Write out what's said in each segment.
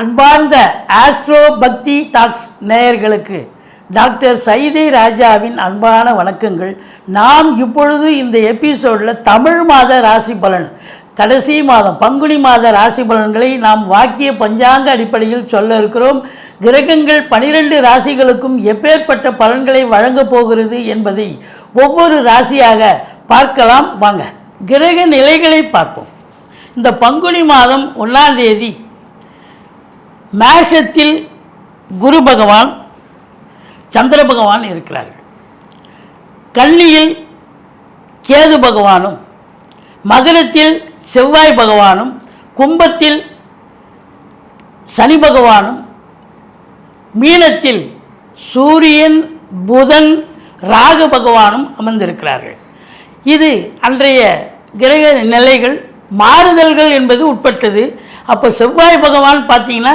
அன்பார்ந்த ஆஸ்ட்ரோ பக்தி டாக்ஸ் நேயர்களுக்கு டாக்டர் சைதை ராஜாவின் அன்பான வணக்கங்கள். நாம் இப்பொழுது இந்த எபிசோடில் தமிழ் மாத ராசி பலன் கடைசி மாதம் பங்குனி மாத ராசி பலன்களை நாம் வாக்கிய பஞ்சாங்க அடிப்படையில் சொல்ல இருக்கிறோம். கிரகங்கள் பனிரெண்டு ராசிகளுக்கும் எப்பேற்பட்ட பலன்களை வழங்கப் போகிறது என்பதை ஒவ்வொரு ராசியாக பார்க்கலாம். வாங்க கிரக நிலைகளை பார்ப்போம். இந்த பங்குனி மாதம் ஒன்றாம் தேதி மேஷத்தில் குரு பகவான் சந்திர பகவான் இருக்கிறார்கள். கன்னியில் கேது பகவானும் மகரத்தில் செவ்வாய் பகவானும் கும்பத்தில் சனி பகவானும் மீனத்தில் சூரியன் புதன் ராகு பகவானும் அமர்ந்திருக்கிறார்கள். இது அன்றைய கிரக நிலைகள் மாறுதல்கள் என்பது உட்பட்டது. அப்போ செவ்வாய் பகவான் பார்த்தீங்கன்னா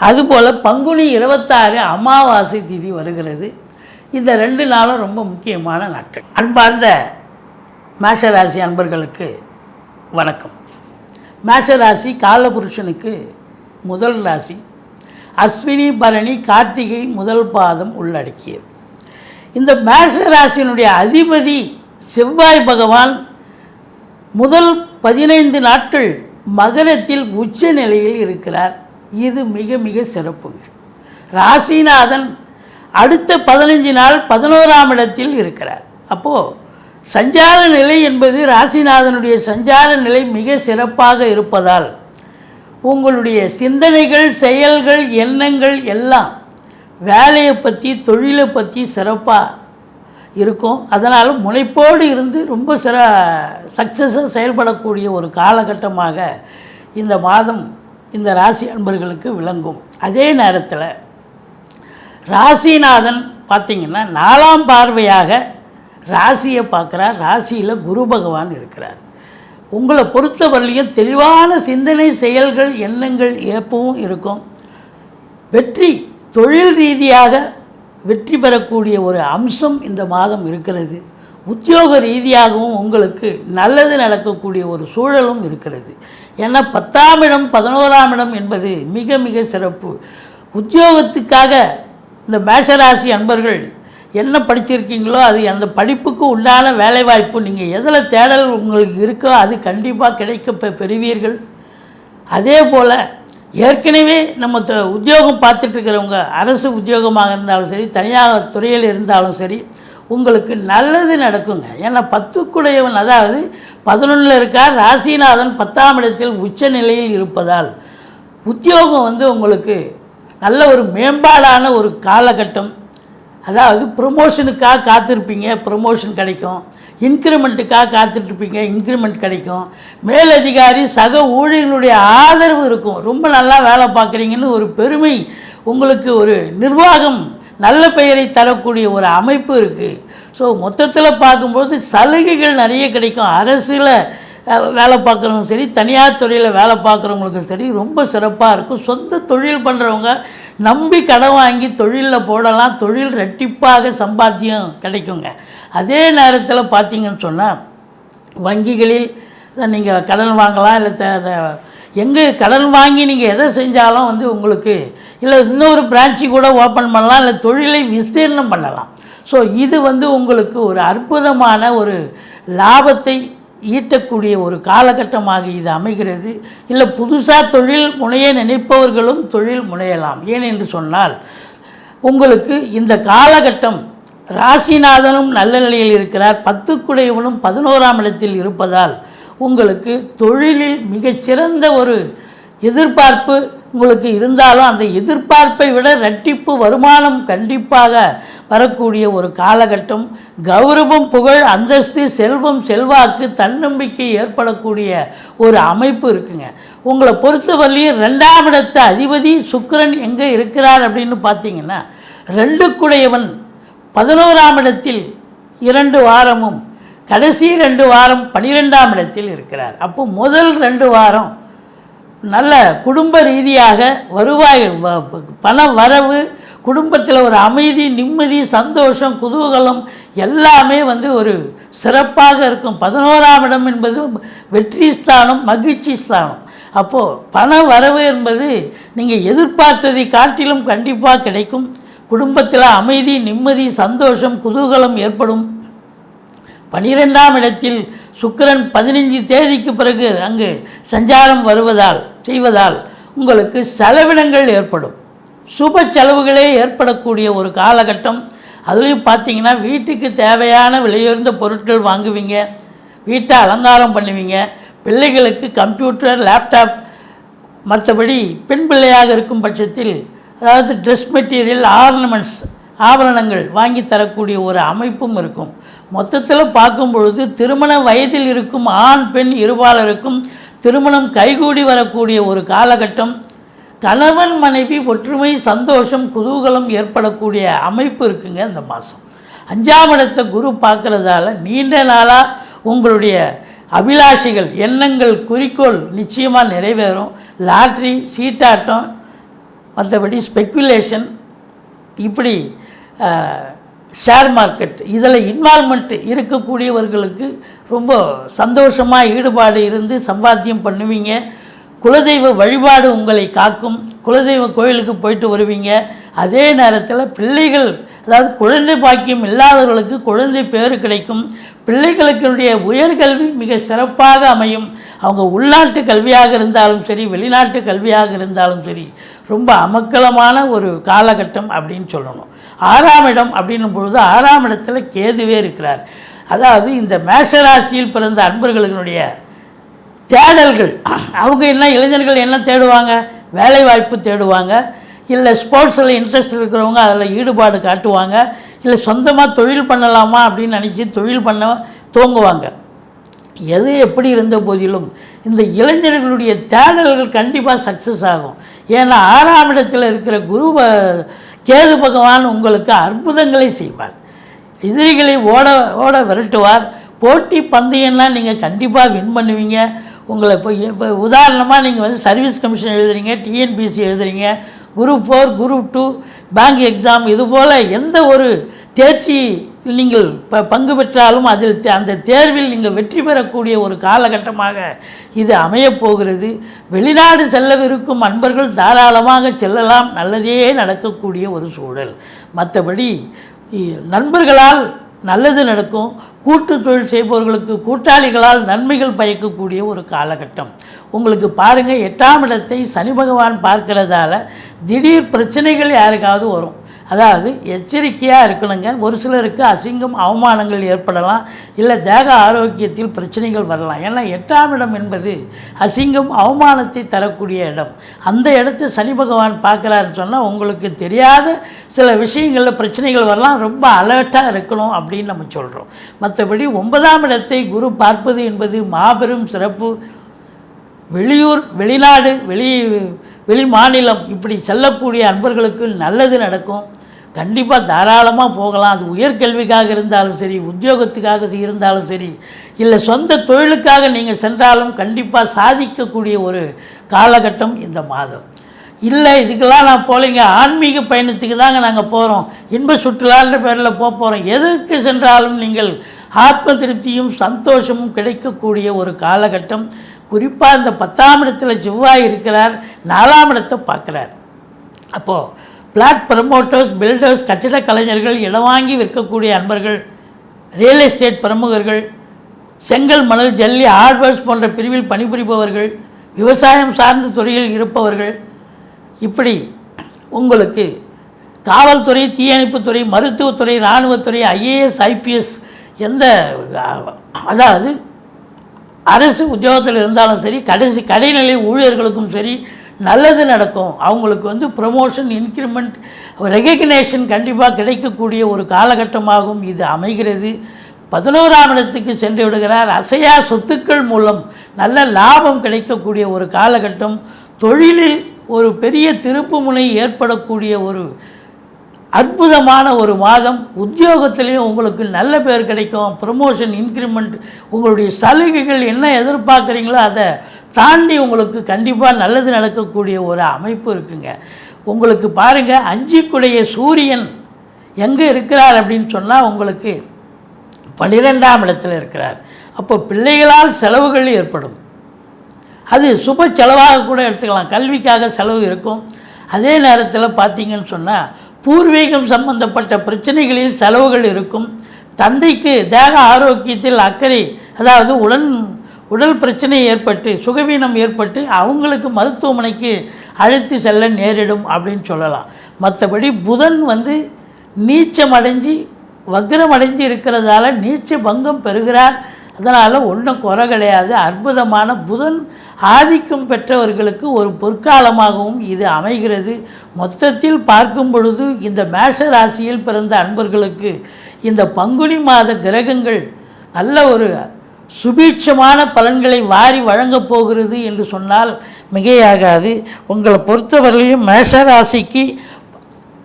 அதுபோல் பங்குனி இருபத்தாறு அமாவாசை திதி வருகிறது. இந்த ரெண்டு நாளும் ரொம்ப முக்கியமான நாட்கள். அன்பார்ந்த மேஷராசி அன்பர்களுக்கு வணக்கம். மேஷராசி காலபுருஷனுக்கு முதல் ராசி. அஸ்வினி பரணி கார்த்திகை முதல் பாதம் உள்ளடக்கியது. இந்த மேஷராசியினுடைய அதிபதி செவ்வாய் பகவான் முதல் பதினைந்து நாட்கள் மகரத்தில் உச்ச நிலையில் இருக்கிறார். இது மிக மிக சிறப்புங்க. ராசிநாதன் அடுத்த பதினஞ்சு நாள் பதினோராம் இடத்தில் இருக்கிறார். அப்போது சஞ்சார நிலை என்பது ராசிநாதனுடைய சஞ்சார நிலை மிக சிறப்பாக இருப்பதால் உங்களுடைய சிந்தனைகள் செயல்கள் எண்ணங்கள் எல்லாம் வேலையை பற்றி தொழிலை பற்றி சிறப்பாக இருக்கும். அதனால் முனைப்போடு இருந்து ரொம்ப சிற சக்ஸஸாக செயல்படக்கூடிய ஒரு காலகட்டமாக இந்த மாதம் இந்த ராசி அன்பர்களுக்கு விளங்கும். அதே நேரத்தில் ராசிநாதன் பார்த்திங்கன்னா நாலாம் பார்வையாக ராசியை பார்க்குறார். ராசியில் குரு பகவான் இருக்கிறார். உங்களை பொறுத்தவரையிலையும் தெளிவான சிந்தனை செயல்கள் எண்ணங்கள் எப்பவும் இருக்கும். வெற்றி தொழில் ரீதியாக வெற்றி பெறக்கூடிய ஒரு அம்சம் இந்த மாதம் இருக்கிறது. உத்தியோக ரீதியாகவும் உங்களுக்கு நல்லது நடக்கக்கூடிய ஒரு சூழலும் இருக்கிறது. ஏன்னா பத்தாம் இடம் பதினோராம் இடம் என்பது மிக மிக சிறப்பு. உத்தியோகத்துக்காக இந்த மேஷராசி அன்பர்கள் என்ன படிச்சிருக்கீங்களோ அது அந்த படிப்புக்கு உண்டான வேலைவாய்ப்பு நீங்கள் எதில் தேடல் உங்களுக்கு இருக்கோ அது கண்டிப்பாக கிடைக்க பெறுவீர்கள். அதே போல் ஏற்கனவே நம்ம த- உத்தியோகம் பார்த்துட்டு இருக்கிறவங்க அரசு உத்தியோகமாக இருந்தாலும் சரி தனியார் துறையில் இருந்தாலும் சரி உங்களுக்கு நல்லது நடக்குங்க. ஏன்னா பத்துக்குடையவன் அதாவது பதினொன்றில் இருக்கார் ராசிநாதன் பத்தாம் இடத்தில் உச்ச நிலையில் இருப்பதால் உத்தியோகம் வந்து உங்களுக்கு நல்ல ஒரு மேம்பாடான ஒரு காலகட்டம். அதாவது ப்ரொமோஷனுக்காக காத்திருப்பீங்க ப்ரொமோஷன் கிடைக்கும். இன்க்ரிமெண்ட்டுக்காக காத்துட்ருப்பீங்க இன்க்ரிமெண்ட் கிடைக்கும். மேலதிகாரி சக ஊழியர்களுடைய ஆதரவு இருக்கும். ரொம்ப நல்லா வேலை பார்க்குறீங்கன்னு ஒரு பெருமை உங்களுக்கு ஒரு நிர்வாகம் நல்ல பெயரை தரக்கூடிய ஒரு அமைப்பு இருக்குது ஸோ மொத்தத்தில் பார்க்கும்போது சலுகைகள் நிறைய கிடைக்கும். அரசில் வேலை பார்க்குறவங்க சரி தனியார் துறையில் வேலை பார்க்குறவங்களுக்கும் சரி ரொம்ப சிறப்பாக இருக்கும். சொந்த தொழில் பண்ணுறவங்க நம்பி கடன் வாங்கி தொழிலில் போடலாம். தொழில் ரெட்டிப்பாக சம்பாத்தியம் கிடைக்குங்க. அதே நேரத்தில் பார்த்தீங்கன்னு சொன்னால் வங்கிகளில் நீங்கள் கடன் வாங்கலாம். இல்லை அதை எங்கே கடன் வாங்கி நீங்கள் எதை செஞ்சாலும் வந்து உங்களுக்கு இல்லை இன்னொரு பிரான்ச்சு கூட ஓப்பன் பண்ணலாம் இல்லை தொழிலை விஸ்தீர்ணம் பண்ணலாம். ஸோ இது வந்து உங்களுக்கு ஒரு அற்புதமான ஒரு லாபத்தை ஈட்டக்கூடிய ஒரு காலகட்டமாக இது அமைகிறது. இல்லை புதுசாக தொழில் முனைய நினைப்பவர்களும் தொழில் முனையலாம். ஏனென்று சொன்னால் உங்களுக்கு இந்த காலகட்டம் ராசிநாதனும் நல்ல நிலையில் இருக்கிறார். பத்துக்குடையவனும் பதினோராம் இடத்தில் இருப்பதால் உங்களுக்கு தொழிலில் மிகச்சிறந்த ஒரு எதிர்பார்ப்பு உங்களுக்கு இருந்தாலும் அந்த எதிர்பார்ப்பை விட ரெட்டிப்பு வருமானம் கண்டிப்பாக வரக்கூடிய ஒரு காலகட்டம். கௌரவம் புகழ் அந்தஸ்து செல்வம் செல்வாக்கு தன்னம்பிக்கை ஏற்படக்கூடிய ஒரு அமைப்பு இருக்குங்க. உங்களை பொறுத்தவரையிலையும் ரெண்டாம் இடத்த அதிபதி சுக்கரன் எங்கே இருக்கிறார் அப்படின்னு பார்த்தீங்கன்னா ரெண்டுக்குடையவன் பதினோராம் இடத்தில் இரண்டு வாரமும் கடைசி ரெண்டு வாரம் பனிரெண்டாம் இடத்தில் இருக்கிறார். அப்போ முதல் ரெண்டு வாரம் நல்ல குடும்ப ரீதியாக வருவாய் வ- பண வரவு குடும்பத்தில் ஒரு அமைதி நிம்மதி சந்தோஷம் குதூகலம் எல்லாமே வந்து ஒரு சிறப்பாக இருக்கும். பதினோராம் இடம் என்பது வெற்றி ஸ்தானம் மகிழ்ச்சி ஸ்தானம். அப்போது பண வரவு என்பது நீங்கள் எதிர்பார்த்ததை காட்டிலும் கண்டிப்பாக கிடைக்கும். குடும்பத்தில் அமைதி நிம்மதி சந்தோஷம் குதூகலம் ஏற்படும். பனிரெண்டாம் இடத்தில் சுக்கிரன் பதினைஞ்சு தேதிக்கு பிறகு அங்கு சஞ்சாரம் வருவதால் செய்வதால் உங்களுக்கு செலவினங்கள் ஏற்படும். சுப செலவுகளே ஏற்படக்கூடிய ஒரு காலகட்டம். அதுலேயும் பார்த்தீங்கன்னா வீட்டுக்கு தேவையான விலையுயர்ந்த பொருட்கள் வாங்குவீங்க. வீட்டை அலங்காரம் பண்ணுவீங்க. பிள்ளைகளுக்கு கம்ப்யூட்டர் லேப்டாப் மற்றபடி பெண் பிள்ளையாக இருக்கும் பட்சத்தில் அதாவது ட்ரெஸ் மெட்டீரியல் ஆர்னமெண்ட்ஸ் ஆபரணங்கள் வாங்கி தரக்கூடிய ஒரு அமைப்பும் இருக்கும். மொத்தத்தில் பார்க்கும் பொழுது திருமண வயதில் இருக்கும் ஆண் பெண் இருபாலருக்கும் திருமணம் கைகூடி வரக்கூடிய ஒரு காலகட்டம். கணவன் மனைவி ஒற்றுமை சந்தோஷம் குதூகலம் ஏற்படக்கூடிய அமைப்பு இருக்குங்க இந்த மாதம் அஞ்சாம் இடத்தை குரு பார்க்குறதால நீண்ட நாளாக உங்களுடைய அபிலாஷைகள் எண்ணங்கள் குறிக்கோள் நிச்சயமாக நிறைவேறும். லாட்ரி சீட்டாட்டம் மற்றபடி ஸ்பெக்குலேஷன் இப்படி ஷேர் மார்க்கெட் இதில் இன்வால்மெண்ட் இருக்கக்கூடியவர்களுக்கு ரொம்ப சந்தோஷமாக ஈடுபாடு இருந்து சம்பாத்தியம் பண்ணுவீங்க. குலதெய்வ வழிபாடு உங்களை காக்கும். குலதெய்வ கோயிலுக்கு போயிட்டு வருவீங்க. அதே நேரத்தில் பிள்ளைகள் அதாவது குழந்தை பாக்கியம் இல்லாதவர்களுக்கு குழந்தை பேர் கிடைக்கும். பிள்ளைகளுக்கினுடைய உயர்கல்வி மிக சிறப்பாக அமையும். அவங்க உள்நாட்டு கல்வியாக இருந்தாலும் சரி வெளிநாட்டு கல்வியாக இருந்தாலும் சரி ரொம்ப அமக்கலமான ஒரு காலகட்டம் அப்படின்னு சொல்லணும். ஆறாம் இடம் அப்படின்னும் பொழுது ஆறாம் இடத்துல கேதுவே இருக்கிறார். அதாவது இந்த மேஷராசியில் பிறந்த அன்பர்களுடைய தேடல்கள். அவங்க என்ன இளைஞர்கள் என்ன தேடுவாங்க? வேலை வாய்ப்பு தேடுவாங்க. இல்லை ஸ்போர்ட்ஸில் இன்ட்ரெஸ்ட் இருக்கிறவங்க அதில் ஈடுபாடு காட்டுவாங்க. இல்லை சொந்தமாக தொழில் பண்ணலாமா அப்படின்னு நினச்சி தொழில் பண்ண துவங்குவாங்க எது எப்படி இருந்த போதிலும் இந்த இளைஞர்களுடைய தேடல்கள் கண்டிப்பாக சக்ஸஸ் ஆகும். ஏன்னா ஆறாம் இடத்தில் இருக்கிற குரு கேது பகவான் உங்களுக்கு அற்புதங்களை செய்வார். எதிரிகளை ஓட ஓட விரட்டுவார். போட்டி பந்தயம்லாம் நீங்கள் கண்டிப்பாக வின் பண்ணுவீங்க. உங்களை இப்போ இப்போ உதாரணமாக நீங்கள் வந்து சர்வீஸ் கமிஷன் எழுதுறீங்க டிஎன்பிசி எழுதுறீங்க group four group two bank exam இது போல் எந்த ஒரு தேர்ச்சி நீங்கள் ப பங்கு பெற்றாலும் அதில் தே- அந்த தேர்வில் நீங்கள் வெற்றி பெறக்கூடிய ஒரு காலகட்டமாக இது அமையப் போகிறது. வெளிநாடு செல்லவிருக்கும் அன்பர்கள் தாராளமாக செல்லலாம். நல்லதே நடக்கக்கூடிய ஒரு சூழல். மற்றபடி நண்பர்களால் நல்லது நடக்கும். கூட்டு தொழில் செய்பவர்களுக்கு கூட்டாளிகளால் நன்மைகள் பயக்கக்கூடிய ஒரு காலகட்டம். உங்களுக்கு பாருங்கள் எட்டாம் இடத்தை சனி பகவான் பார்க்கிறதால திடீர் பிரச்சனைகள் யாருக்காவது வரும். அதாவது எச்சரிக்கையாக இருக்கணுங்க. ஒரு சிலருக்கு அசிங்கம் அவமானங்கள் ஏற்படலாம். இல்லை தேக ஆரோக்கியத்தில் பிரச்சனைகள் வரலாம். ஏன்னா எட்டாம் இடம் என்பது அசிங்கம் அவமானத்தை தரக்கூடிய இடம். அந்த இடத்த சனி பகவான் பார்க்குறாருன்னு சொன்னால் உங்களுக்கு தெரியாத சில விஷயங்களில் பிரச்சனைகள் வரலாம். ரொம்ப அலர்ட்டாக இருக்கணும் அப்படின்னு நம்ம சொல்கிறோம் மற்றபடி ஒன்பதாம் இடத்தை குரு பார்ப்பது என்பது மாபெரும் சிறப்பு. வெளியூர் வெளிநாடு வெளி வெளி மாநிலம் இப்படி செல்லக்கூடிய அன்பர்களுக்கு நல்லது நடக்கும். கண்டிப்பாக தாராளமாக போகலாம். அது உயர்கல்விக்காக இருந்தாலும் சரி உத்தியோகத்துக்காக இருந்தாலும் சரி இல்லை சொந்த தொழிலுக்காக நீங்கள் சென்றாலும் கண்டிப்பாக சாதிக்கக்கூடிய ஒரு காலகட்டம் இந்த மாதம். இல்லை இதுக்கெல்லாம் நான் போகலைங்க ஆன்மீக பயணத்துக்கு தாங்க நாங்கள் போகிறோம் இன்ப சுற்றுலான்ற பேரில் போக போகிறோம் எதற்கு சென்றாலும் நீங்கள் ஆத்ம திருப்தியும் சந்தோஷமும் கிடைக்கக்கூடிய ஒரு காலகட்டம். குறிப்பாக இந்த பத்தாம் இடத்துல செவ்வாய் இருக்கிறார் நாலாம் இடத்தை பார்க்குறார். அப்போது ஃப்ளாட் ப்ரமோட்டர்ஸ் பில்டர்ஸ் கட்டிடக் கலைஞர்கள் இடம் வாங்கி விற்கக்கூடிய அன்பர்கள் ரியல் எஸ்டேட் பிரமுகர்கள் செங்கல் மணல் ஜல்லி ஹார்ட்வேர்ஸ் போன்ற பிரிவில் பணிபுரிபவர்கள் விவசாயம் சார்ந்த துறையில் இருப்பவர்கள். இப்படி உங்களுக்கு காவல்துறை தீயணைப்புத்துறை மருத்துவத்துறை இராணுவத்துறை ஐஏஎஸ் ஐபிஎஸ் எந்த அதாவது அரசு உத்தியோகத்தில் இருந்தாலும் சரி கடைசி கடைநிலை ஊழியர்களுக்கும் சரி நல்லது நடக்கும். அவங்களுக்கு வந்து ப்ரமோஷன் இன்க்ரிமெண்ட் ரெகக்னேஷன் கண்டிப்பாக கிடைக்கக்கூடிய ஒரு காலகட்டமாகவும் இது அமைகிறது. பதினோராம் இடத்துக்கு சென்று விடுகிறார். அசையா சொத்துக்கள் மூலம் நல்ல லாபம் கிடைக்கக்கூடிய ஒரு காலகட்டம். தொழிலில் ஒரு பெரிய திருப்புமுனை ஏற்படக்கூடிய ஒரு அற்புதமான ஒரு மாதம். உத்தியோகத்திலையும் உங்களுக்கு நல்ல பேர் கிடைக்கும். ப்ரமோஷன் இன்க்ரிமெண்ட் உங்களுடைய சலுகைகள் என்ன எதிர்பார்க்குறீங்களோ அதை தாண்டி உங்களுக்கு கண்டிப்பாக நல்லது நடக்கக்கூடிய ஒரு அமைப்பு இருக்குங்க. உங்களுக்கு பாருங்கள் அஞ்சுக்குடைய சூரியன் எங்கே இருக்கிறார் அப்படின்னு சொன்னால் உங்களுக்கு பன்னிரெண்டாம் இடத்துல இருக்கிறார். அப்போ பிள்ளைகளால் செலவுகள் ஏற்படும். அது சுப செலவாக கூட எடுத்துக்கலாம். கல்விக்காக செலவு இருக்கும். அதே நேரத்தில் பார்த்தீங்கன்னு சொன்னால் பூர்வீகம் சம்பந்தப்பட்ட பிரச்சனைகளில் செலவுகள் இருக்கும். தந்தைக்கு தேக ஆரோக்கியத்தில் அக்கறை அதாவது உடன் உடல் பிரச்சனை ஏற்பட்டு சுகவீனம் ஏற்பட்டு அவங்களுக்கு மருத்துவமனைக்கு அழைத்து செல்ல நேரிடும் அப்படின்னு சொல்லலாம். மற்றபடி புதன் வந்து நீச்சமடைஞ்சு வக்ரமடைஞ்சு இருக்கிறதால நீச்ச பங்கம் பெறுகிறார். அதனால் ஒன்றும் குறை கிடையாது. அற்புதமான புதன் ஆதிக்கம் பெற்றவர்களுக்கு ஒரு பொற்காலமாகவும் இது அமைகிறது. மொத்தத்தில் பார்க்கும் பொழுது இந்த மேஷ ராசியில் பிறந்த அன்பர்களுக்கு இந்த பங்குனி மாத கிரகங்கள் நல்ல ஒரு சுபீட்சமான பலன்களை வாரி வழங்கப் போகிறது என்று சொன்னால் மிகையாகாது. உங்களை பொறுத்தவரையிலையும் மேஷராசிக்கு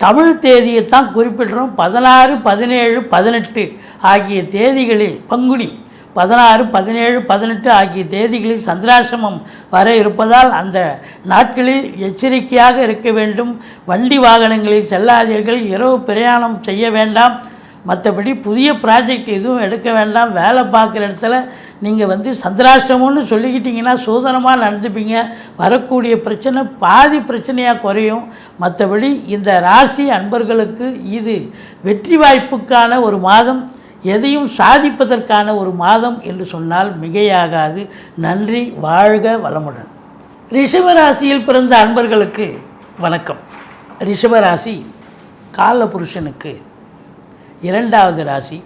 தமிழ் தேதியை தான் குறிப்பிடுறோம். பதினாறு பதினேழு பதினெட்டு ஆகிய தேதிகளில் பங்குனி பதினாறு பதினேழு பதினெட்டு ஆகிய தேதிகளில் சந்திராசிரமம் வர இருப்பதால் அந்த நாட்களில் எச்சரிக்கையாக இருக்க வேண்டும். வண்டி வாகனங்களில் செல்லாதீர்கள். இரவு பிரயாணம் செய்ய வேண்டாம். மற்றபடி புதிய ப்ராஜெக்ட் எதுவும் எடுக்க வேண்டாம். வேலை பார்க்குற இடத்துல நீங்கள் வந்து சந்திராஷ்டமம்னு சொல்லிக்கிட்டிங்கன்னா சோதனமாக நடந்துப்பீங்க. வரக்கூடிய பிரச்சனை பாதி பிரச்சனையாக குறையும். மற்றபடி இந்த ராசி அன்பர்களுக்கு இது வெற்றி வாய்ப்புக்கான ஒரு மாதம். எதையும் சாதிப்பதற்கான ஒரு மாதம் என்று சொன்னால் மிகையாகாது. நன்றி வாழ்க வளமுடன். ரிஷபராசியில் பிறந்த அன்பர்களுக்கு வணக்கம். ரிஷபராசி காலபுருஷனுக்கு இரண்டாவது ராசி.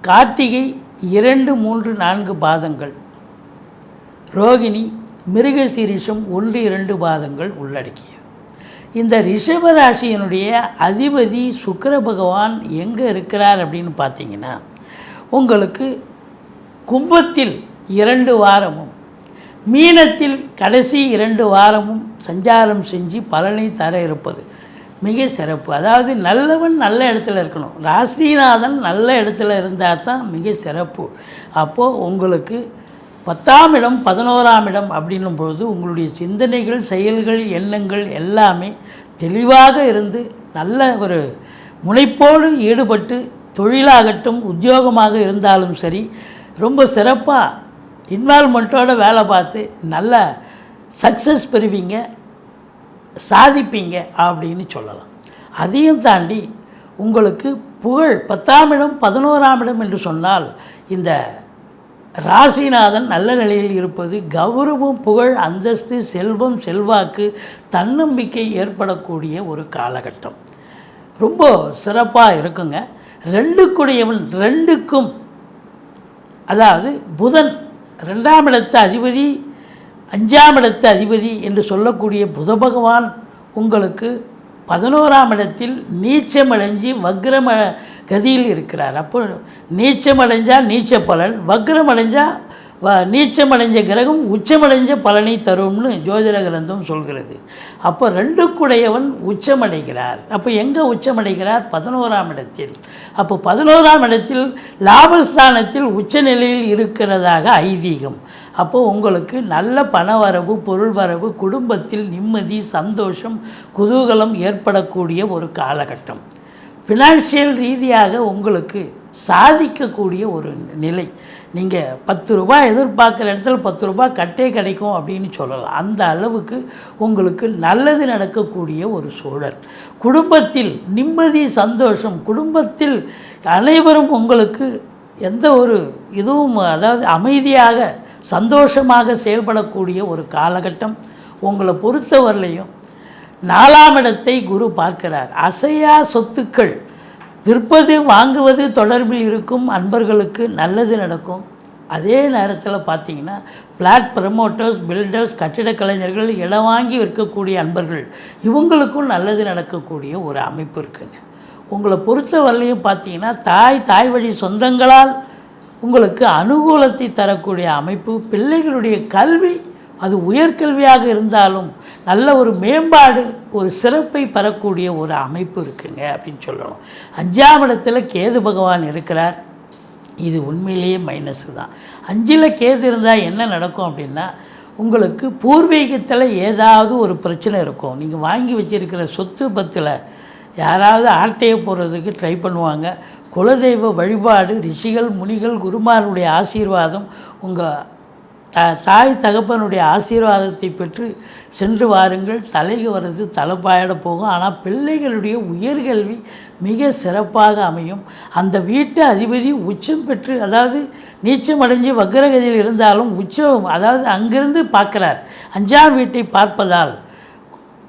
கார்த்திகை இரண்டு மூன்று நான்கு பாதங்கள். ரோகிணி மிருகசீரிஷம் ஒன்று இரண்டு பாதங்கள் உள்ளடக்கியது. இந்த ரிஷபராசியினுடைய அதிபதி சுக்கர பகவான் எங்கே இருக்கிறார் அப்படின்னு பார்த்தீங்கன்னா உங்களுக்கு கும்பத்தில் இரண்டு வாரமும் மீனத்தில் கடைசி இரண்டு வாரமும் சஞ்சாரம் செஞ்சு பலனை தர இருப்பது மிக சிறப்பு. அதாவது நல்லவன் நல்ல இடத்துல இருக்கணும். ராசிநாதன் நல்ல இடத்துல இருந்தால் தான் மிக சிறப்பு. அப்போது உங்களுக்கு பத்தாம் இடம் பதினோராம் இடம் அப்படின்னும் பொழுது உங்களுடைய சிந்தனைகள் செயல்கள் எண்ணங்கள் எல்லாமே தெளிவாக இருந்து நல்ல ஒரு முனைப்போடு ஈடுபட்டு தொழிலாகட்டும் உத்தியோகமாக இருந்தாலும் சரி ரொம்ப சிறப்பாக இன்வால்மெண்ட்டோட வேலை பார்த்து நல்ல சக்ஸஸ் பெறுவீங்க சாதிப்பீங்க அப்படின்னு சொல்லலாம். அதையும் தாண்டி உங்களுக்கு புகழ் பத்தாம் இடம் பதினோராம் இடம் என்று சொன்னால் இந்த ராசிநாதன் நல்ல நிலையில் இருப்பது கௌரவம் புகழ் அந்தஸ்து செல்வம் செல்வாக்கு தன்னம்பிக்கை ஏற்படக்கூடிய ஒரு காலகட்டம். ரொம்ப சிறப்பாக இருக்குங்க. ரெண்டுக்குடையவன் ரெண்டுக்கும் அதாவது புதன் ரெண்டாம் இடத்து அதிபதி அஞ்சாம் இடத்து அதிபதி என்று சொல்லக்கூடிய புத பகவான் உங்களுக்கு பதினோராம் இடத்தில் நீச்சமடைஞ்சு வக்ரம கதியில் இருக்கிறார். அப்போ நீச்சமடைஞ்சால் நீச்ச பலன் வக்ரமடைஞ்சால் வ நீச்சமடைஞ்ச கிரகம் உச்சமடைஞ்ச பலனை தரும்னு ஜோதிட கிரந்தம் சொல்கிறது. அப்போ ரெண்டுக்குடையவன் உச்சமடைகிறார். அப்போ எங்கே உச்சமடைகிறார்? பதினோராம் இடத்தில். அப்போ பதினோராம் இடத்தில் லாபஸ்தானத்தில் உச்சநிலையில் இருக்கிறதாக ஐதீகம். அப்போ உங்களுக்கு நல்ல பணவரவு பொருள் வரவு குடும்பத்தில் நிம்மதி சந்தோஷம் குதூகலம் ஏற்படக்கூடிய ஒரு காலகட்டம். ஃபினான்ஷியல் ரீதியாக உங்களுக்கு சாதிக்கக்கூடிய ஒரு நிலை. நீங்கள் பத்து ரூபாய் எதிர்பார்க்குற இடத்துல பத்து ரூபாய் கட்டே கிடைக்கும் அப்படின்னு சொல்லலாம். அந்த அளவுக்கு உங்களுக்கு நல்லது நடக்கக்கூடிய ஒரு சூழல். குடும்பத்தில் நிம்மதி சந்தோஷம். குடும்பத்தில் அனைவரும் உங்களுக்கு எந்த ஒரு இதுவும் அதாவது அமைதியாக சந்தோஷமாக செயல்படக்கூடிய ஒரு காலகட்டம் உங்களை பொறுத்தவரையிலையும் நாலாம் இடத்தை குரு பார்க்கிறார். அசையா சொத்துக்கள் விற்பது வாங்குவது தொடர்பில் இருக்கும் அன்பர்களுக்கு நல்லது நடக்கும். அதே நேரத்தில் பார்த்தீங்கன்னா ஃப்ளாட் ப்ரமோட்டர்ஸ் பில்டர்ஸ் கட்டிடக் கலைஞர்கள் இடம் வாங்கி விற்கக்கூடிய அன்பர்கள் இவங்களுக்கும் நல்லது நடக்கக்கூடிய ஒரு அமைப்பு இருக்குங்க. உங்களை பொறுத்த வரலையும் பார்த்தீங்கன்னா தாய் தாய் வழி சொந்தங்களால் உங்களுக்கு அனுகூலத்தை தரக்கூடிய அமைப்பு பிள்ளைகளுடைய கல்வி அது உயர்கல்வியாக இருந்தாலும் நல்ல ஒரு மேம்பாடு ஒரு சிறப்பை பெறக்கூடிய ஒரு அமைப்பு இருக்குங்க அப்படின்னு சொல்லணும். அஞ்சாம் இடத்துல கேது பகவான் இருக்கிறார். இது உண்மையிலேயே மைனஸ் தான். அஞ்சில் கேது இருந்தால் என்ன நடக்கும் அப்படின்னா உங்களுக்கு பூர்வீகத்தில் ஏதாவது ஒரு பிரச்சனை இருக்கும். நீங்கள் வாங்கி வச்சிருக்கிற சொத்து பத்தில் யாராவது ஆட்டையை போடுறதுக்கு ட்ரை பண்ணுவாங்க. குலதெய்வ வழிபாடு ரிஷிகள் முனிகள் குருமாருடைய ஆசீர்வாதம் உங்கள் த தாய் தகப்பனுடைய ஆசீர்வாதத்தை பெற்று சென்று வாருங்கள். தலைக்கு வர்றது தலைப்பாயிட போகும். ஆனால் பிள்ளைகளுடைய உயர்கல்வி மிக சிறப்பாக அமையும். அந்த வீட்டு அதிபதி உச்சம் பெற்று அதாவது நீச்சம் அடைஞ்சு வக்ரகதியில் இருந்தாலும் உச்சம் அதாவது அங்கிருந்து பார்க்குறார். அஞ்சாம் வீட்டை பார்ப்பதால்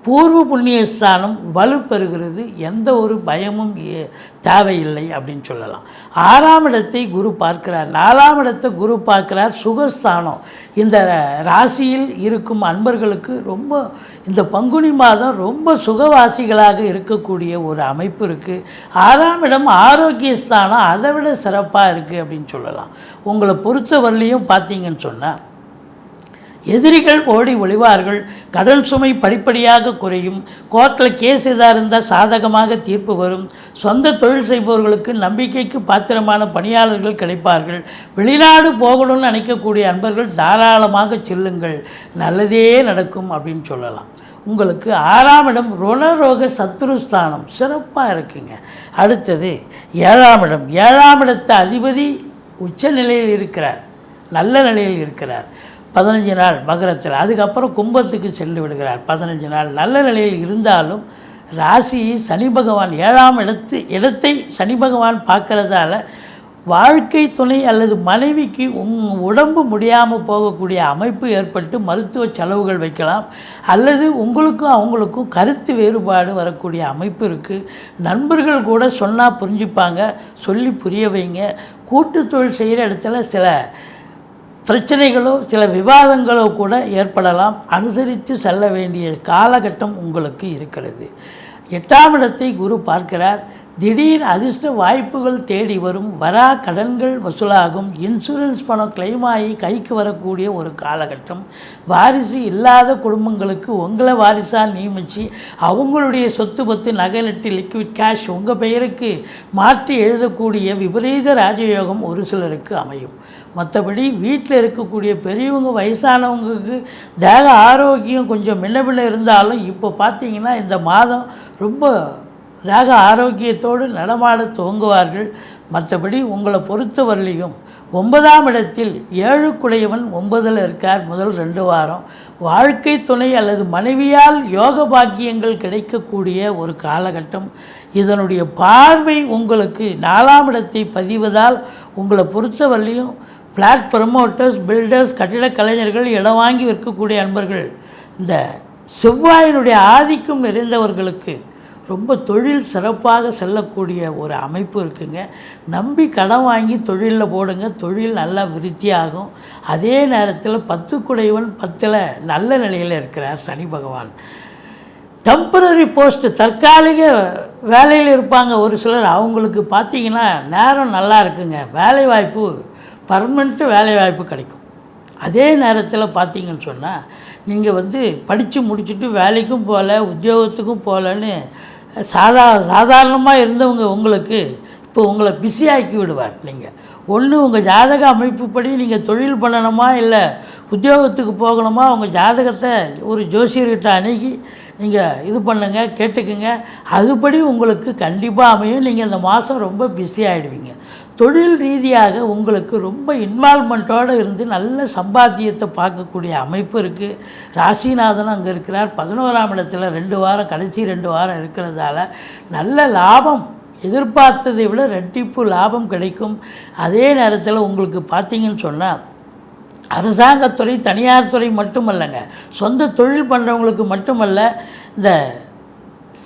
பூர்வ புண்ணியஸ்தானம் வலுப்பெறுகிறது. எந்த ஒரு பயமும் ஏ- தேவையில்லை அப்படின்னு சொல்லலாம். ஆறாம் இடத்தை குரு பார்க்கிறார். நாலாம் இடத்தை குரு பார்க்கிறார். சுகஸ்தானம். இந்த ராசியில் இருக்கும் அன்பர்களுக்கு ரொம்ப இந்த பங்குனி மாதம் ரொம்ப சுகவாசிகளாக இருக்கக்கூடிய ஒரு அமைப்பு இருக்குது ஆறாம் இடம் ஆரோக்கிய ஸ்தானம். அதை விட சிறப்பாக இருக்குது அப்படின்னு சொல்லலாம். உங்களை பொறுத்தவரையிலையும் பார்த்தீங்கன்னு சொன்னால் எதிரிகள் ஓடி ஒளிவார்கள். கடன் சுமை படிப்படியாக குறையும். கோர்ட்டில் கேஸ் எதாக இருந்தால் சாதகமாக தீர்ப்பு வரும். சொந்த தொழில் செய்பவர்களுக்கு நம்பிக்கைக்கு பாத்திரமான பணியாளர்கள் கிடைப்பார்கள். வெளிநாடு போகணும்னு நினைக்கக்கூடிய அன்பர்கள் தாராளமாக செல்லுங்கள். நல்லதே நடக்கும் அப்படின்னு சொல்லலாம். உங்களுக்கு ஆறாம் இடம் ருணரோக சத்ருஸ்தானம் சிறப்பாக இருக்குங்க. அடுத்தது ஏழாம் இடம். ஏழாம் இடத்த அதிபதி உச்ச நிலையில் இருக்கிறார். நல்ல நிலையில் இருக்கிறார். பதினஞ்சு நாள் மகரத்தில் அதுக்கப்புறம் கும்பத்துக்கு சென்று விடுகிறார். பதினஞ்சு நாள் நல்ல நிலையில் இருந்தாலும் ராசி சனி பகவான் ஏழாம் இடத்து இடத்தை சனி பகவான் பார்க்கறதால வாழ்க்கை துணை அல்லது மனைவிக்கு உங் உடம்பு முடியாமல் போகக்கூடிய அமைப்பு ஏற்பட்டு மருத்துவ செலவுகள் வைக்கலாம். அல்லது உங்களுக்கும் அவங்களுக்கும் கருத்து வேறுபாடு வரக்கூடிய அமைப்பு இருக்குது நண்பர்கள் கூட சொன்னால் புரிஞ்சுப்பாங்க சொல்லி புரிய வைங்க. கூட்டு தொழில் செய்கிற இடத்துல சில பிரச்சனைகளோ சில விவாதங்களோ கூட ஏற்படலாம். அனுசரித்து செல்ல வேண்டிய காலகட்டம் உங்களுக்கு இருக்கிறது. எட்டாம் இடத்தை குரு பார்க்கிறார். திடீர் அதிர்ஷ்ட வாய்ப்புகள் தேடி வரும் வரா கடன்கள் வசூலாகும். இன்சூரன்ஸ் பணம் claim ஆகி கைக்கு வரக்கூடிய ஒரு காலகட்டம். வாரிசு இல்லாத குடும்பங்களுக்கு உங்களை வாரிசாக நியமித்து அவங்களுடைய சொத்து பத்து நகை லிக்விட் கேஷ் உங்கள் பெயருக்கு மாற்றி எழுதக்கூடிய விபரீத ராஜயோகம் ஒரு சிலருக்கு அமையும். மற்றபடி வீட்டில் இருக்கக்கூடிய பெரியவங்க வயசானவங்களுக்கு தேக ஆரோக்கியம் கொஞ்சம் முன்ன பின்ன இருந்தாலும் இப்போ பார்த்தீங்கன்னா இந்த மாதம் ரொம்ப ராக ஆரோக்கியத்தோடு நடமாட துவங்குவார்கள். மற்றபடி உங்களை பொறுத்தவரையிலையும் ஒன்பதாம் இடத்தில் ஏழுக்குடையவன் ஒன்பதில் இருக்கார் முதல் ரெண்டு வாரம். வாழ்க்கை துணை அல்லது மனைவியால் யோக பாக்கியங்கள் கிடைக்கக்கூடிய ஒரு காலகட்டம். இதனுடைய பார்வை உங்களுக்கு நாலாம் இடத்தை பதிவதால் உங்களை பொறுத்தவரையிலையும் ஃப்ளாட் ப்ரமோட்டர்ஸ் பில்டர்ஸ் கட்டிடக் கலைஞர்கள் இடம் வாங்கி விற்கக்கூடிய அன்பர்கள். இந்த செவ்வாயினுடைய ஆதிக்கம் நிறைந்தவர்களுக்கு ரொம்ப தொழில் சிறப்பாக செல்லக்கூடிய ஒரு அமைப்பு இருக்குங்க. நம்பி கடன் வாங்கி தொழிலில் போடுங்க. தொழில் நல்லா விருத்தியாகும். அதே நேரத்தில் பத்து குடைவன் பத்தில் நல்ல நிலையில் இருக்கிறார் சனி பகவான். டெம்பரரி போஸ்ட் தற்காலிக வேலையில் இருப்பாங்க. ஒரு சிலர் அவங்களுக்கு பார்த்தீங்கன்னா நேரம் நல்லா இருக்குங்க. வேலை வாய்ப்பு பர்மனெண்ட்டு வேலை வாய்ப்பு கிடைக்கும். அதே நேரத்தில் பார்த்தீங்கன்னு சொன்னால் நீங்கள் வந்து படித்து முடிச்சுட்டு வேலைக்கும் போகல உத்தியோகத்துக்கும் போகலன்னு சாதா சாதாரணமாக இருந்தவங்க உங்களுக்கு இப்போ உங்களை பிஸியாக்கி விடுவார் நீங்கள் ஒன்று உங்கள் ஜாதக அமைப்புப்படி நீங்கள் தொழில் பண்ணணுமா இல்லை உத்தியோகத்துக்கு போகணுமா உங்கள் ஜாதகத்தை ஒரு ஜோசியர்கிட்ட அணுகி நீங்கள் இது பண்ணுங்க கேட்டுக்குங்க. அதுபடி உங்களுக்கு கண்டிப்பாக அமையும். நீங்கள் இந்த மாதம் ரொம்ப பிஸி ஆகிடுவீங்க தொழில் ரீதியாக உங்களுக்கு ரொம்ப இன்வால்மெண்ட்டோடு இருந்து நல்ல சம்பாத்தியத்தை பார்க்கக்கூடிய அமைப்பு இருக்குது ராசிநாதனும் அங்கே இருக்கிறார். பதினோராம் இடத்துல ரெண்டு வாரம் கடைசி ரெண்டு வாரம் இருக்கிறதால நல்ல லாபம். எதிர்பார்த்ததை விட ரெட்டிப்பு லாபம் கிடைக்கும். அதே நேரத்தில் உங்களுக்கு பார்த்தீங்கன்னு சொன்னால் அரசாங்கத்துறை தனியார் துறை மட்டுமல்லங்க. சொந்த தொழில் பண்ணுறவங்களுக்கு மட்டுமல்ல இந்த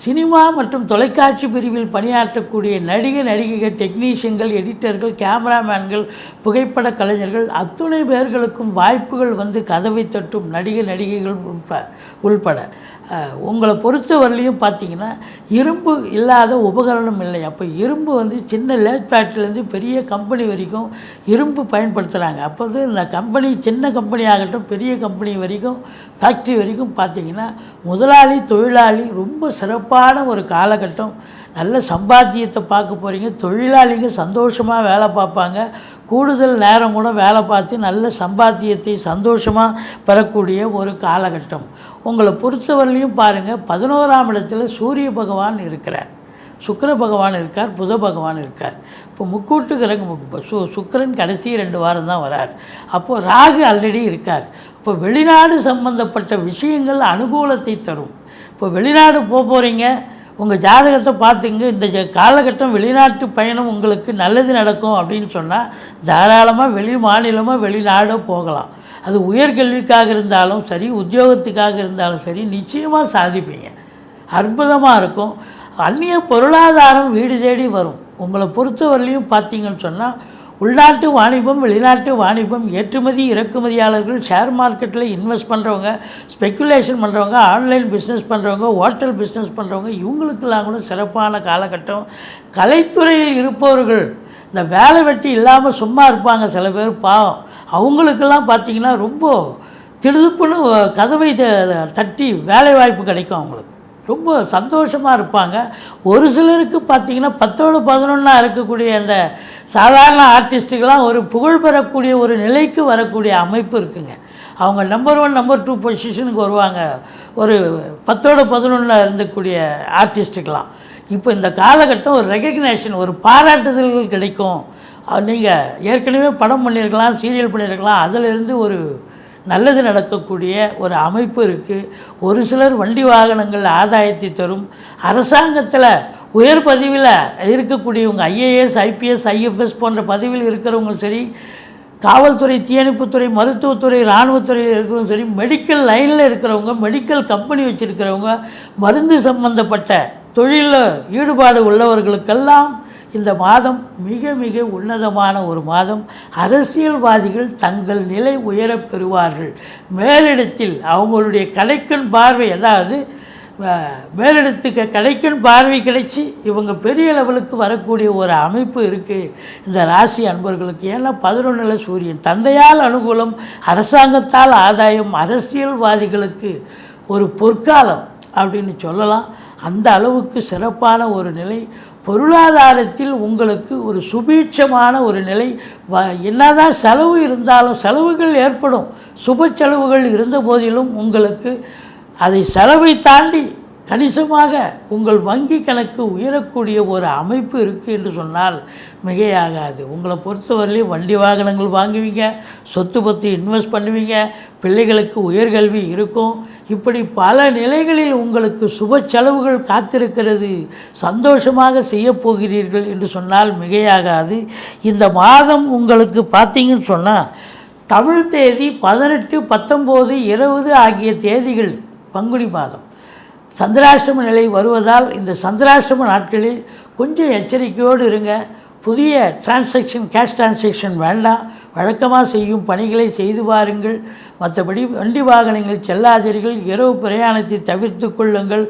சினிமா மற்றும் தொலைக்காட்சி பிரிவில் பணியாற்றக்கூடிய நடிகை நடிகைகள் டெக்னீஷியன்கள் எடிட்டர்கள் கேமராமேன்கள் புகைப்பட கலைஞர்கள் அத்துணை பேர்களுக்கும் வாய்ப்புகள் வந்து கதவை தட்டும் நடிகை நடிகைகள் உள்ப உள்பட. உங்களை பொறுத்தவரையிலையும் பார்த்தீங்கன்னா இரும்பு இல்லாத உபகரணம் இல்லை. அப்போ இரும்பு வந்து சின்ன லேத் ஃபேக்ட்ரிலேருந்து பெரிய கம்பெனி வரைக்கும் இரும்பு பயன்படுத்துகிறாங்க அப்போ வந்து இந்த கம்பெனி சின்ன கம்பெனி ஆகட்டும் பெரிய கம்பெனி வரைக்கும் ஃபேக்ட்ரி வரைக்கும் பார்த்தீங்கன்னா முதலாளி தொழிலாளி ரொம்ப சிறப்பான ஒரு காலகட்டம். நல்ல சம்பாத்தியத்தை பார்க்க போகிறீங்க தொழிலாளிங்க சந்தோஷமாக வேலை பார்ப்பாங்க. கூடுதல் நேரம் கூட வேலை பார்த்து நல்ல சம்பாத்தியத்தை சந்தோஷமாக பெறக்கூடிய ஒரு காலகட்டம். உங்களை பொறுத்தவரையிலையும் பாருங்கள் பதினோராம் இடத்துல சூரிய பகவான் இருக்கிறார். சுக்கர பகவான் இருக்கார் புத பகவான் இருக்கார். இப்போ முக்கூட்டு கிரகம் சு சுக்கிரன் கடைசி ரெண்டு வாரம் தான் வரார். அப்போது ராகு ஆல்ரெடி இருக்கார். இப்போ வெளிநாடு சம்பந்தப்பட்ட விஷயங்கள் அனுகூலத்தை தரும். இப்போ வெளிநாடு போக போகிறீங்க உங்கள் ஜாதகத்தை பார்த்துங்க. இந்த ஜ- காலகட்டம் வெளிநாட்டு பயணம் உங்களுக்கு நல்லது நடக்கும் அப்படின்னு சொன்னால் தாராளமாக வெளி மாநிலமாக வெளிநாடோ போகலாம். அது உயர்கல்விக்காக இருந்தாலும் சரி உத்தியோகத்துக்காக இருந்தாலும் சரி நிச்சயமாக சாதிப்பீங்க. அற்புதமாக இருக்கும். அந்நிய பொருளாதாரம் வீடு தேடி வரும். உங்களை பொறுத்தவரையிலையும் பார்த்தீங்கன்னு சொன்னால் உள்நாட்டு வாணிபம் வெளிநாட்டு வாணிபம் ஏற்றுமதி இறக்குமதியாளர்கள் ஷேர் மார்க்கெட்டில் இன்வெஸ்ட் பண்ணுறவங்க ஸ்பெக்குலேஷன் பண்ணுறவங்க ஆன்லைன் பிஸ்னஸ் பண்ணுறவங்க ஹோட்டல் பிஸ்னஸ் பண்ணுறவங்க இவங்களுக்கெல்லாம் கூட சிறப்பான காலகட்டம். கலைத்துறையில் இருப்பவர்கள் இந்த வேலை வெட்டி இல்லாமல் சும்மா இருப்பாங்க சில பேர் பாவம். அவங்களுக்கெல்லாம் பார்த்தீங்கன்னா ரொம்ப திடுதுப்புன்னு கதவை த- தட்டி வேலை வாய்ப்பு கிடைக்கும் அவங்களுக்கு. ரொம்ப சந்தோஷமாக இருப்பாங்க. ஒரு சிலருக்கு பார்த்தீங்கன்னா பத்தோடு பதினொன்றா இருக்கக்கூடிய அந்த சாதாரண ஆர்டிஸ்ட்டுக்கெலாம் ஒரு புகழ் பெறக்கூடிய ஒரு நிலைக்கு வரக்கூடிய அமைப்பு இருக்குங்க. அவங்க நம்பர் ஒன் நம்பர் டூ பொசிஷனுக்கு வருவாங்க. ஒரு பத்தோடு பதினொன்றில் இருந்தக்கூடிய ஆர்டிஸ்ட்டுக்கெலாம் இப்போ இந்த காலகட்டம் ஒரு ரெகக்னேஷன் ஒரு பாராட்டுதல்கள் கிடைக்கும். நீங்கள் ஏற்கனவே படம் பண்ணியிருக்கலாம் சீரியல் பண்ணியிருக்கலாம். அதிலிருந்து ஒரு நல்லது நடக்கக்கூடிய ஒரு அமைப்பு இருக்குது ஒரு சிலர் வண்டி வாகனங்கள் ஆதாயத்தை தரும். அரசாங்கத்தில் உயர் பதவியில் இருக்கக்கூடியவங்க ஐஏஎஸ் ஐபிஎஸ் ஐஎஃப்எஸ் போன்ற பதவியில் இருக்கிறவங்களும் சரி காவல்துறை தீயணைப்புத்துறை மருத்துவத்துறை இராணுவத்துறையில் இருக்கிறவங்க சரி மெடிக்கல் லைனில் இருக்கிறவங்க மெடிக்கல் கம்பெனி வச்சுருக்கிறவங்க மருந்து சம்பந்தப்பட்ட தொழிலில் ஈடுபாடு உள்ளவர்களுக்கெல்லாம் இந்த மாதம் மிக மிக உன்னதமான ஒரு மாதம். அரசியல்வாதிகள் தங்கள் நிலை உயரப் பெறுவார்கள். மேலிடத்தில் அவங்களுடைய கடைக்கண் பார்வை அதாவது மேலிடத்துக்கு கடைக்கண் பார்வை கிடைச்சி இவங்க பெரிய லெவலுக்கு வரக்கூடிய ஒரு அமைப்பு இருக்குது இந்த ராசி அன்பர்களுக்கு ஏன்னா பதினொன்றில் சூரியன். தந்தையால் அனுகூலம் அரசாங்கத்தால் ஆதாயம் அரசியல்வாதிகளுக்கு ஒரு பொற்காலம் அப்படின்னு சொல்லலாம். அந்த அளவுக்கு சிறப்பான ஒரு நிலை. பொருளாதாரத்தில் உங்களுக்கு ஒரு சுபீட்சமான ஒரு நிலை வ என்னதான் செலவு இருந்தாலும் செலவுகள் ஏற்படும். சுப செலவுகள் இருந்த போதிலும் உங்களுக்கு அதை செலவை தாண்டி கணிசமாக உங்கள் வங்கி கணக்கு உயரக்கூடிய ஒரு அமைப்பு இருக்குது என்று சொன்னால் மிகையாகாது. உங்களை பொறுத்தவரையிலையும் வண்டி வாகனங்கள் வாங்குவீங்க சொத்து பற்றி இன்வெஸ்ட் பண்ணுவீங்க பிள்ளைகளுக்கு உயர்கல்வி இருக்கும். இப்படி பல நிலைகளில் உங்களுக்கு சுப செலவுகள் காத்திருக்கிறது சந்தோஷமாக செய்யப்போகிறீர்கள் என்று சொன்னால் மிகையாகாது. இந்த மாதம் உங்களுக்கு பார்த்தீங்கன்னு சொன்னால் தமிழ் தேதி பதினெட்டு பத்தொம்போது இருபது ஆகிய தேதிகள் பங்குனி மாதம். சந்திராஷ்டம நிலை வருவதால் இந்த சந்திராஷ்டம நாட்களில் கொஞ்சம் எச்சரிக்கையோடு இருங்க. புதிய டிரான்சாக்ஷன் கேஷ் டிரான்சாக்ஷன் வேண்டாம். வழக்கமாக செய்யும் பணிகளை செய்து பாருங்கள் மற்றபடி வண்டி வாகனங்கள் செல்லாதீர்கள். இரவு பிரயாணத்தை தவிர்த்து கொள்ளுங்கள்.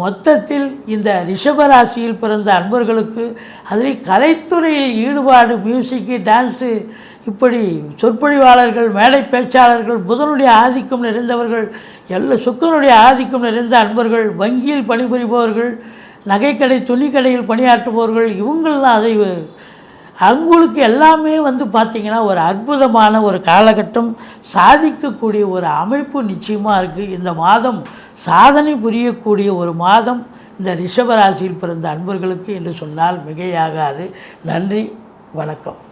மொத்தத்தில் இந்த ரிஷபராசியில் பிறந்த அன்பர்களுக்கு அதில் கலைத்துறையில் ஈடுபாடு மியூசிக்கு டான்ஸு இப்படி சொற்பொழிவாளர்கள் மேடை பேச்சாளர்கள் புதனுடைய ஆதிக்கம் நிறைந்தவர்கள் எல்லா சுக்கரனுடைய ஆதிக்கம் நிறைந்த அன்பர்கள் வங்கியில் பணிபுரிபவர்கள் நகைக்கடை துணிக்கடையில் பணியாற்றுபவர்கள் இவங்கள்லாம் அதை அவங்களுக்கு எல்லாமே வந்து பார்த்திங்கன்னா ஒரு அற்புதமான ஒரு காலகட்டம் சாதிக்கக்கூடிய ஒரு அமைப்பு நிச்சயமாக இருக்குது இந்த மாதம் சாதனை புரியக்கூடிய ஒரு மாதம் இந்த ரிஷபராசியில் பிறந்த அன்பர்களுக்கு என்று சொன்னால் மிகையாகாது. நன்றி வணக்கம்.